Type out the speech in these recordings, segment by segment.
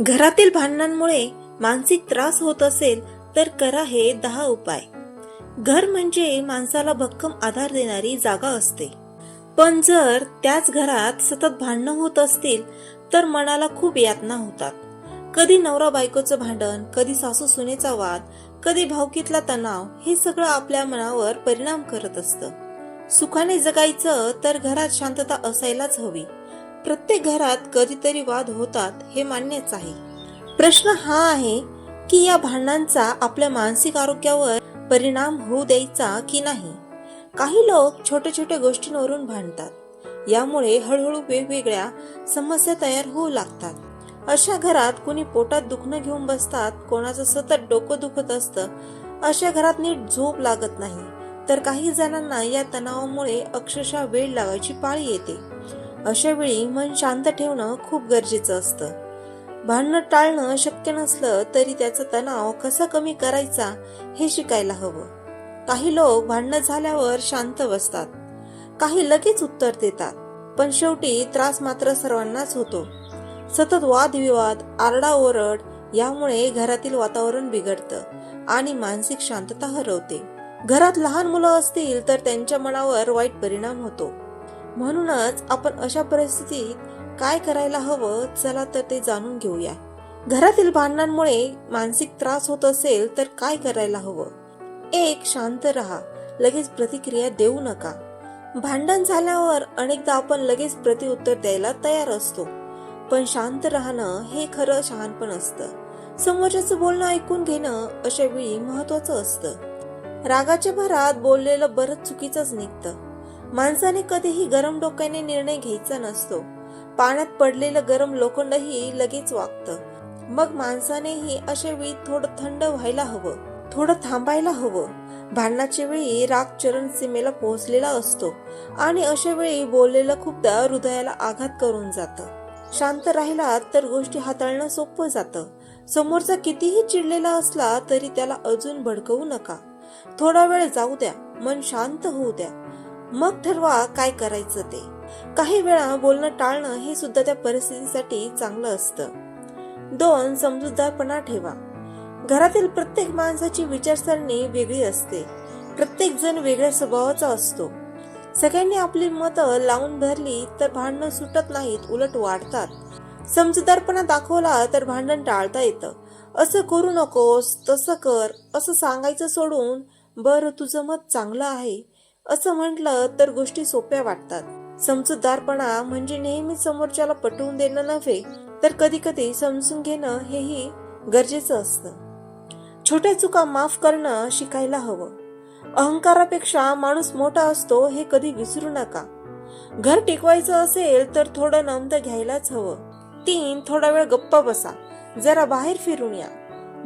घरातील भांडणांमुळे मानसिक त्रास होत असेल तर करा हे दहा उपाय. घर म्हणजे माणसाला भक्कम आधार देणारी जागा असते. पण जर त्याच घरात सतत भांडणं होत असतील तर मनाला खूप यातना होतात. कधी नवरा बायकोचं भांडण कधी सासू सुनेचा वाद कधी भावकीतला तणाव हे सगळं आपल्या मनावर परिणाम करत असतं. सुखाने जगायचं तर घरात शांतता असायलाच हवी. प्रत्येक घरात कधीतरी वाद होतात हे मान्यच आहे. प्रश्न हा आहे की या भांडणांचा आपल्या मानसिक आरोग्यावर परिणाम होऊ द्यायचा की नाही? काही लोक छोट्या छोट्या गोष्टींवरून भांडतात. यामुळे हळूहळू वेगवेगळ्या समस्या तयार होऊ लागतात. अशा घरात कुणी पोटात दुखणं घेऊन बसतात कोणाचं सतत डोकं दुखत असतं अशा घरात नीट झोप लागत नाही. तर काही जणांना या तणावामुळे अक्षरशः वेळ लागायची पाळी येते. अशा वेळी मन शांत ठेवणं खूप गरजेचं असतं. भांडणं टाळणं शक्य नसलं तरी त्याचा तणाव कसा कमी करायचा हे शिकायला हवं. काही लोक भांडणं झाल्यावर शांत बसतात. काही लगेच उत्तर देतात पण शेवटी त्रास मात्र सर्वांनाच होतो. सतत वादविवाद आरडाओरड यामुळे घरातील वातावरण बिघडतं आणि मानसिक शांतता हरवते. घरात लहान मुलं असतील तर त्यांच्या मनावर वाईट परिणाम होतो. म्हणूनच आपण अशा परिस्थितीत काय करायला हवं चला तर ते जाणून घेऊया. घरातील भांडणांमुळे मानसिक त्रास होत असेल तर काय करायला हवं? एक शांत रहा. लगेच प्रतिक्रिया देऊ नका. भांडण झाल्यावर अनेकदा आपण लगेच प्रतिउत्तर द्यायला तयार असतो. पण शांत राहणं हे खरं शहाणपण असतं. समोरच्याचं बोलणं ऐकून घेणं अशा वेळी महत्वाचं असतं. रागाच्या भरात बोललेलं बरंच चुकीचंच निघतं. माणसाने कधीही गरम डोक्याने निर्णय घ्यायचा नसतो. पाण्यात पडलेलं गरम लोखंडही लगेच वागतं. मग माणसानेही अशा वेळी थोडं थंड व्हायला हवं थोडं थांबायला हवं. भांडणाच्या वेळी राग चरण सीमेला पोहोचलेला असतो आणि अशा वेळी बोललेलं खूपदा हृदयाला आघात करून जातं. शांत राहिला तर गोष्टी हाताळणं सोपं जातं. समोरचा कितीही चिडलेला असला तरी त्याला अजून भडकवू नका. थोडा वेळ जाऊ द्या मन शांत होऊ द्या. मग ठरवा काय करायचं ते. काही वेळा बोलणं टाळणं हे सुद्धा त्या परिस्थितीसाठी चांगलं असतं. दोन समजूतदारपणा ठेवा. घरातील प्रत्येक माणसाची विचारसरणी वेगळी असते. प्रत्येक जण वेगळ्या स्वभावाचा असतो. सगळ्यांनी आपली मतं लावून धरली तर भांडणं सुटत नाहीत उलट वाढतात. समजूतदारपणा दाखवला तर भांडण टाळता येतं. असं करू नकोस तसं कर असं सांगायचं सोडून बरं तुझं मत चांगलं आहे. असं म्हटलं तर गोष्टी सोप्या वाटतात. समजूतदारपणा म्हणजे नेहमी समोरच्याला पटवून देणं नव्हे तर कधी कधी समजून घेणं हेही गरजेचं असतं. छोट्या चुका माफ करणं शिकायला हवं. अहंकारापेक्षा माणूस मोठा असतो हे कधी विसरू नका. घर टिकवायचं असेल तर थोडं नमद घ्यायलाच हवं. तीन थोडा वेळ गप्पा बसा. जरा बाहेर फिरून या.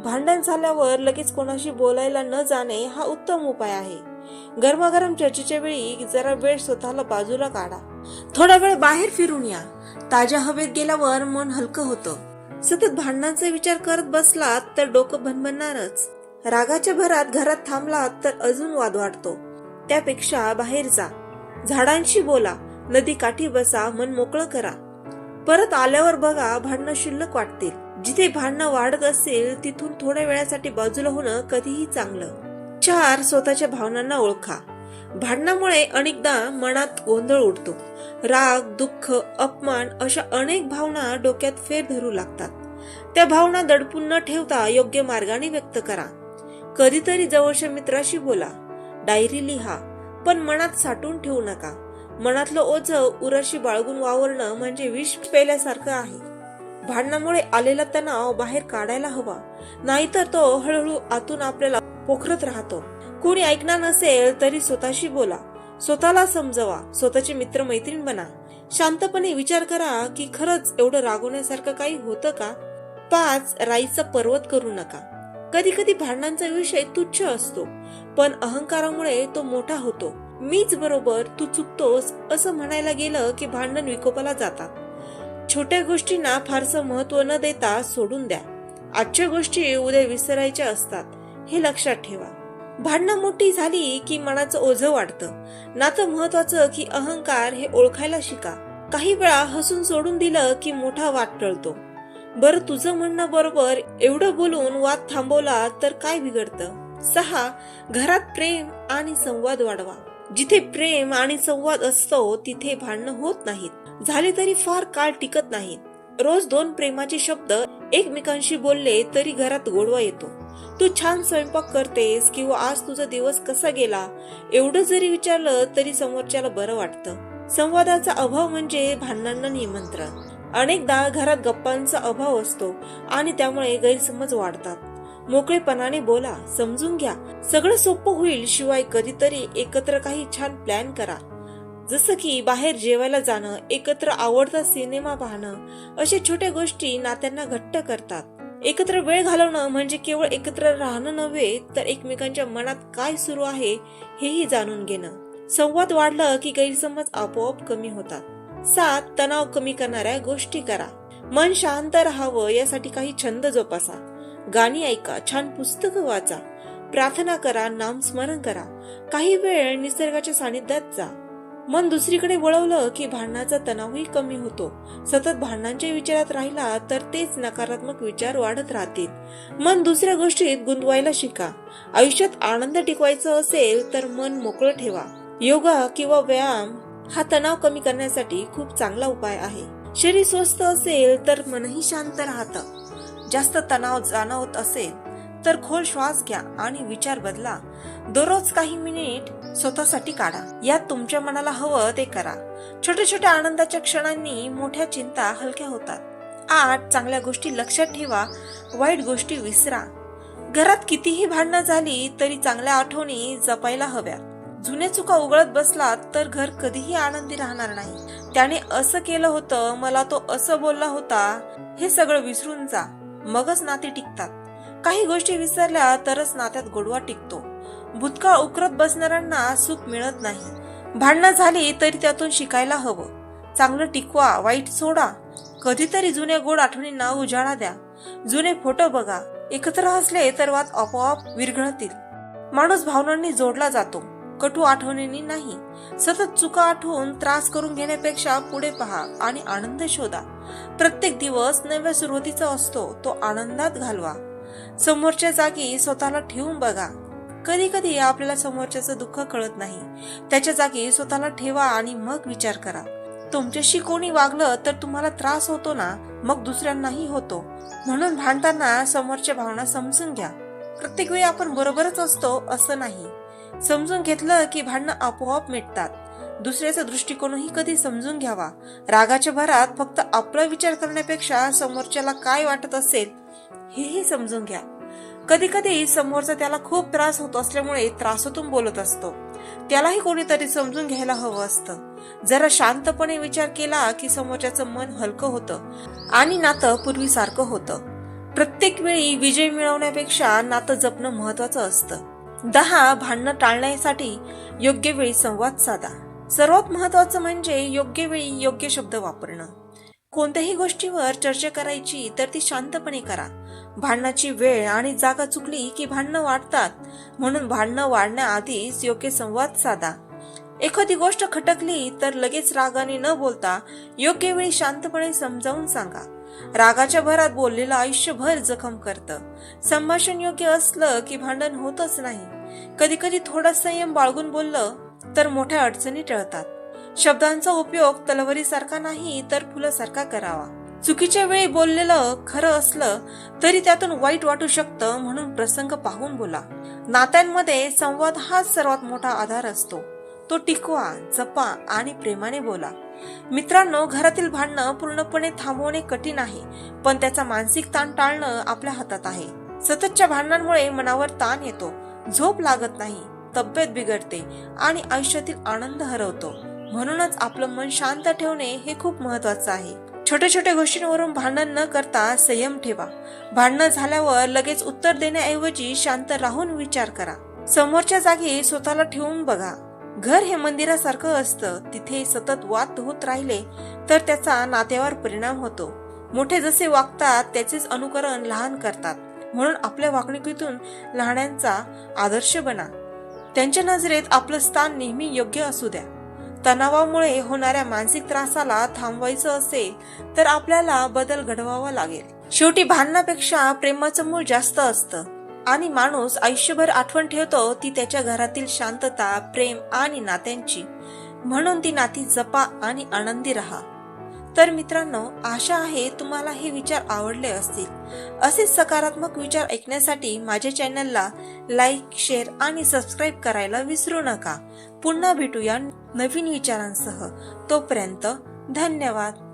भांडण झाल्यावर लगेच कोणाशी बोलायला न जाणे हा उत्तम उपाय आहे. गरमागरम चर्चेच्या वेळी जरा वेळ स्वतःला बाजूला काढा. थोडा वेळ बाहेर फिरून या. ताज्या हवेत गेल्यावर मन हलकं होतं. सतत भांडणांचा विचार करत बसलात तर डोकं भनभनणारच. रागाच्या भरात घरात थांबलात तर अजून वाद वाढतो. त्यापेक्षा बाहेर जा. झाडांशी बोला. नदी काठी बसा. मन मोकळं करा. परत आल्यावर बघा भांडणं शिल्लक वाटतील. जिथे भांडणं वाढत असेल तिथून थोड्या वेळासाठी बाजूला होणं कधीही चांगलं. चार स्वतःच्या भावनांना ओळखा. भांडणामुळे अनेकदा मनात गोंधळ उडतो. राग दुःख अपमान अशा अनेक भावना डोक्यात फेर धरू लागतात. त्या भावना दडपून न ठेवता योग्य मार्गाने व्यक्त करा. कधीतरी जवळच्या मित्राशी बोला. डायरी लिहा पण मनात साठवून ठेवू नका. मनातलं ओझ उराशी बाळगून वावरणं म्हणजे विष पेल्यासारखं आहे. भांडणामुळे आलेला तणाव बाहेर काढायला हवा. नाहीतर तो हळूहळू आतून आपल्याला पोखरत राहतो. कोणी ऐकणार नसेल तरी स्वतःशी बोला. स्वतःला समजवा. स्वतःचे मित्र मैत्रीण बना. शांतपणे विचार करा की खरंच एवढं रागवण्यासारखं काही होतं का? पाच राईचा पर्वत करू नका. कधी कधी भांडणांचा विषय तुच्छ असतो पण अहंकारामुळे तो मोठा होतो. मीच बरोबर तू चुकतोस असं म्हणायला गेलं की भांडण विकोपाला जातात. छोट्या गोष्टींना फारसं महत्त्व न देता सोडून द्या. आजच्या गोष्टी उद्या विसरायच्या असतात. हे लक्षात ठेवा. भांडणं मोठी झाली की मनाचं ओझं वाढतं. नातं महत्वाचं की अहंकार हे ओळखायला शिका. काही वेळा हसून सोडून दिलं की मोठा वाद टळतो. बरं तुझं म्हणणं बरोबर एवढं बोलून वाद थांबवला तर काय बिघडतं? सहा घरात प्रेम आणि संवाद वाढवा. जिथे प्रेम आणि संवाद असतो तिथे भांडणं होत नाहीत. झाले तरी फार काळ टिकत नाहीत. रोज दोन प्रेमाचे शब्द एकमेकांशी बोलले तरी घरात गोडवा येतो. तू छान स्वयंपाक करतेस किंवा आज तुझा दिवस कसा गेला एवढं जरी विचारलं तरी समोरच्याला बरं वाटतं. संवादाचा अभाव म्हणजे भांडणांना निमंत्रण. अनेकदा घरात गप्पांचा अभाव असतो आणि त्यामुळे गैरसमज वाढतात. मोकळेपणाने बोला समजून घ्या. सगळं सोपं होईल शिवाय कधीतरी एकत्र काही छान प्लॅन करा. जसं की बाहेर जेवायला जाणं एकत्र आवडता सिनेमा पाहणं अशा छोट्या गोष्टी नात्यांना घट्ट करतात. एकत्र वेळ घालवणं म्हणजे केवळ एकत्र राहणं नव्हे तर एकमेकांच्या मनात काय सुरू आहे हेही जाणून घेणं. संवाद वाढलं की गैरसमज आपोआप कमी होतात. सात तणाव कमी करणाऱ्या गोष्टी करा. मन शांत राहावं यासाठी काही छंद जोपासा. गाणी ऐका छान पुस्तकं वाचा. प्रार्थना करा नामस्मरण करा. काही वेळ निसर्गाच्या सानिध्यात जा. मन दुसरीकडे वळवलं की भांडणाचा तणावही कमी होतो. सतत भांडणांच्या विचारात राहिला तर तेच नकारात्मक विचार वाढत राहतील. मन दुसऱ्या गोष्टीत गुंतवायला शिका. आयुष्यात आनंद टिकवायचं असेल तर मन मोकळं ठेवा. योगा किंवा व्यायाम हा तणाव कमी करण्यासाठी खूप चांगला उपाय आहे. शरीर स्वस्थ असेल तर मनही शांत राहतं. जास्त तणाव जाणवत असेल तर खोल श्वास घ्या आणि विचार बदला. दररोज काही मिनिट स्वतःसाठी काढा. यात तुमच्या मनाला हवं ते करा. छोट्या छोट्या आनंदाच्या क्षणांनी मोठ्या चिंता हलक्या होतात. आठ चांगल्या गोष्टी लक्षात ठेवा. वाईट गोष्टी विसरा. घरात कितीही भांडणं झाली तरी चांगल्या आठवणी जपायला हव्या जुन्या चुका उघडत बसलात तर घर कधीही आनंदी राहणार नाही. त्याने असं केलं होतं मला तो असं बोलला होता हे सगळं विसरून जा. मगच नाते टिकतात. काही गोष्टी विसरल्या तरच नात्यात गोडवा टिकतो. भूतकाळ उकरत बसणाऱ्यांना सुख मिळत नाही. भांडणं झाली तरी त्यातून शिकायला हवं. चांगलं टिकवा वाईट सोडा. कधीतरी जुन्या गोड आठवणींना उजाळा द्या. जुने फोटो बघा. एकत्र असले तर वाद आपोआप विरघळतील. माणूस भावनांनी जोडला जातो. कटू आठवणींनी नाही. सतत चुका आठवून त्रास करून घेण्यापेक्षा पुढे पहा आणि आनंद शोधा. प्रत्येक दिवस नव्या सुरुवातीचा असतो तो आनंदात घालवा. समोरच्या जागी स्वतःला ठेवून बघा. कधी कधी आपल्याला समोरच्याचं दुःख कळत नाही. त्याच्या जागी स्वतःला ठेवा आणि मग विचार करा. तुमच्याशी कोणी वागलं तर तुम्हाला त्रास होतो ना मग दुसऱ्यांनाही होतो. म्हणून भांडताना समोरच्या भावना समजून घ्या. प्रत्येक वेळी आपण बरोबरच असतो असं नाही. समजून घेतलं की भांडणं आपोआप मिटतात. दुसऱ्याचा दृष्टिकोनही कधी समजून घ्यावा? रागाच्या भरात फक्त आपला विचार करण्यापेक्षा समोरच्याला काय वाटत असेल हेही समजून घ्या. कधी कधी समोरचा त्याला खूप त्रास होत असल्यामुळे त्रासातून बोलत असतो. त्यालाही कोणीतरी समजून घ्यायला हवं असतं. जरा शांतपणे विचार केला की समोरच्याचं मन हलकं होतं आणि नातं पूर्वीसारखं होतं. प्रत्येक वेळी विजय मिळवण्यापेक्षा नातं जपणं महत्वाचं असतं. दहा भांडणं टाळण्यासाठी योग्य वेळी संवाद साधा. सर्वात महत्वाचं म्हणजे योग्य वेळी योग्य शब्द वापरणं. कोणत्याही गोष्टीवर चर्चा करायची तर ती शांतपणे करा. भांडणाची वेळ आणि जागा चुकली की भांडणं वाढतात. म्हणून भांडणं वाढण्याआधीच योग्य संवाद साधा. एखादी गोष्ट खटकली तर लगेच रागाने न बोलता योग्य वेळी शांतपणे समजावून सांगा. रागाच्या भरात बोललेलं आयुष्यभर जखम करतं. संभाषण योग्य असलं की भांडण होतच नाही. कधी कधी थोडा संयम बाळगून बोललं तर मोठ्या अडचणी टळतात. शब्दांचा उपयोग तलवारीसारखा नाही तर फुलासारखा करावा. चुकीच्या वेळी बोललेलं खरं असलं तरी त्यातून वाईट वाटू शकतं म्हणून प्रसंग पाहून बोला. नात्यांमध्ये संवाद हाच सर्वात मोठा आधार असतो. तो टिकवा जपा आणि प्रेमाने बोला. मित्रांनो घरातील भांडणं पूर्णपणे थांबवणे कठीण आहे पण त्याचा मानसिक ताण टाळणं आपल्या हातात आहे. सततच्या भांडणांमुळे मनावर ताण येतो. झोप लागत नाही. तब्येत बिघडते आणि आयुष्यातील आनंद हरवतो. म्हणूनच आपलं मन शांत ठेवणे हे खूप महत्वाचं आहे. छोट्या छोट्या गोष्टींवरून भांडण न करता संयम ठेवा. भांडणं झाल्यावर लगेच उत्तर देण्याऐवजी शांत राहून विचार करा. समोरच्या जागी स्वतःला ठेवून बघा. घर हे मंदिरासारखं असतं. तिथे सतत वाद होत राहिले तर त्याचा नात्यावर परिणाम होतो. मोठे जसे वागतात त्याचेच अनुकरण लहान करतात. म्हणून आपल्या वागणुकीतून लहानांचा आदर्श बना. त्यांच्या नजरेत आपलं स्थान नेहमी योग्य असू द्या. तणावामुळे होणाऱ्या मानसिक त्रासाला थांबवायचं असेल तर आपल्याला बदल घडवावा लागेल. शेवटी भांडणापेक्षा प्रेमाचं मूळ जास्त असतं. आणि माणूस आयुष्यभर आठवण ठेवतो ती त्याच्या घरातील शांतता प्रेम आणि नात्यांची. म्हणून ती नाती जपा आणि आनंदी राहा. तर मित्रांनो आशा आहे तुम्हाला हे विचार आवडले असतील. असे सकारात्मक विचार ऐकण्यासाठी माझ्या चॅनलला लाईक शेअर आणि सबस्क्राईब करायला विसरू नका. पुन्हा भेटूया नवीन विचारांसह. तोपर्यंत धन्यवाद.